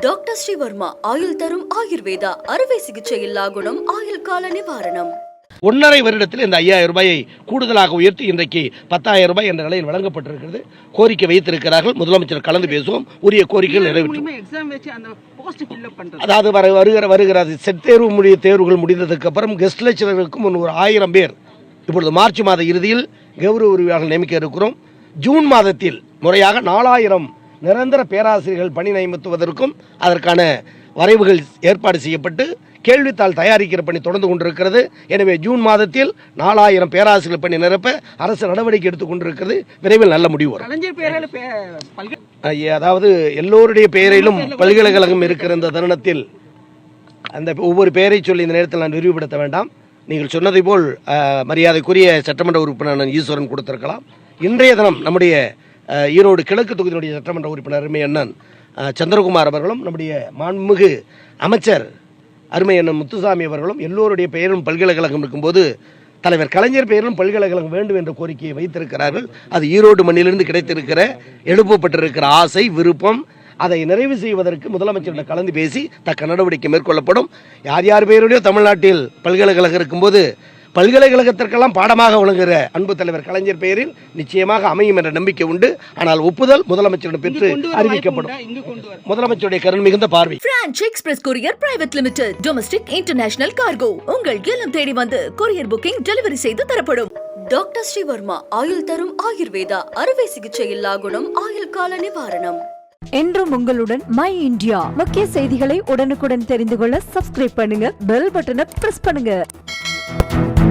Doctor Sreevarma ஆயுள் தரும் ஆயுர்வேதா அறுவை சிகிச்சை இல்லா குணம் ஆயுள் கால நிவாரணம். ஒன்றரை வருடத்தில் இந்த ஐயாயிரம் ரூபாயை கூடுதலாக உயர்த்தி இன்றைக்கு பத்தாயிரம் ரூபாய் என்ற நிலையில் வழங்கப்பட்டிருக்கிறது. கோரிக்கை வைத்திருக்கிறார்கள். முதலமைச்சர் கலந்து பேசுவோம். உரிய கோரிக்கைகள் நிறைவேற்றும். மூலியமா எக்ஸாம் வச்சு அந்த போஸ்ட் ஃபில்அப் பண்றது. அதாவது வர வருகிற வருகிறது செட் தேர்வு முடிய தேர்வுகள் முடிந்ததுக்கு அப்புறம் கெஸ்ட் லெக்சரருக்கும் ஒரு ஆயிரம் பேர். இப்பொழுது மார்ச் மாத இறுதியில் கௌரவ உரிமையாளர் நியமிக்க இருக்கிறோம். ஜூன் மாதத்தில் முறையாக நாலாயிரம் நிரந்தர பேராசிரியர்கள் பணி நியமித்துவதற்கும் அதற்கான வரைவுகள் ஏற்பாடு செய்யப்பட்டு கேள்வித்தாள் தயாரிக்கிற பணி தொடர்ந்து கொண்டிருக்கிறது. எனவே ஜூன் மாதத்தில் நாலாயிரம் பேராசிரியர் பணி நிரப்ப அரசு நடவடிக்கை எடுத்துக் கொண்டிருக்கிறது. விரைவில் நல்ல முடிவு வரும். அதாவது எல்லோருடைய பெயரிலும் பல்கலைக்கழகம் இருக்கிற இந்த தருணத்தில் அந்த ஒவ்வொரு பெயரை சொல்லி இந்த நேரத்தில் நான் விரிவுபடுத்த வேண்டாம். நீங்கள் சொன்னதை போல் மரியாதைக்குரிய சட்டமன்ற உறுப்பினர் ஈஸ்வரன் கொடுத்திருக்கலாம். இன்றைய தினம் நம்முடைய ஈரோடு கிழக்கு தொகுதியினுடைய சட்டமன்ற உறுப்பினர் அருமை அண்ணன் சந்திரகுமார் அவர்களும் நம்முடைய மாண்புமிகு அமைச்சர் அருமை அண்ணன் முத்துசாமி அவர்களும் எல்லோருடைய பெயரும் பல்கலைக்கழகம் இருக்கும்போது தலைவர் கலைஞர் பெயரிலும் பல்கலைக்கழகம் வேண்டும் என்ற கோரிக்கையை வைத்திருக்கிறார்கள். அது ஈரோடு மண்ணிலிருந்து கிடைத்திருக்கிற எழுப்பப்பட்டிருக்கிற ஆசை விருப்பம் அதை நிறைவு செய்வதற்கு முதலமைச்சரிடம் கலந்து பேசி தக்க நடவடிக்கை மேற்கொள்ளப்படும். யார் யார் பெயருடைய தமிழ்நாட்டில் பல்கலைக்கழகம் இருக்கும்போது பல்கலைக்கழகத்திற்கெல்லாம் பாடமாக விளங்குகிற அன்பு தலைவர் கலைஞர் பெயரில் நிச்சயமாக அமையும் என்ற நம்பிக்கை உண்டு. ஆனால் ஒப்புதல் முதலமைச்சரிடம் பெற்று அறிவிக்கப்படும். முதலமைச்சருடைய கருண் மிகுந்த பார்வை. Branch express courier private limited domestic international cargo. உங்கள் இல்லம் தேடி வந்து கொரியர் புக்கிங் டெலிவரி செய்து தரப்படும். டாக்டர் ஸ்ரீவர்மா ஆயுள் தரும் ஆயுர்வேதா அறுவை சிகிச்சை இல்லா குணம் ஆயுள் கால நிவாரணம். என்றும் உங்களுடன் மை இந்தியா. முக்கிய செய்திகளை உடனுக்குடன் தெரிந்து கொள்ள சப்ஸ்கிரைப் பண்ணுங்க பெல் பட்டனை பிரஸ் பண்ணுங்க.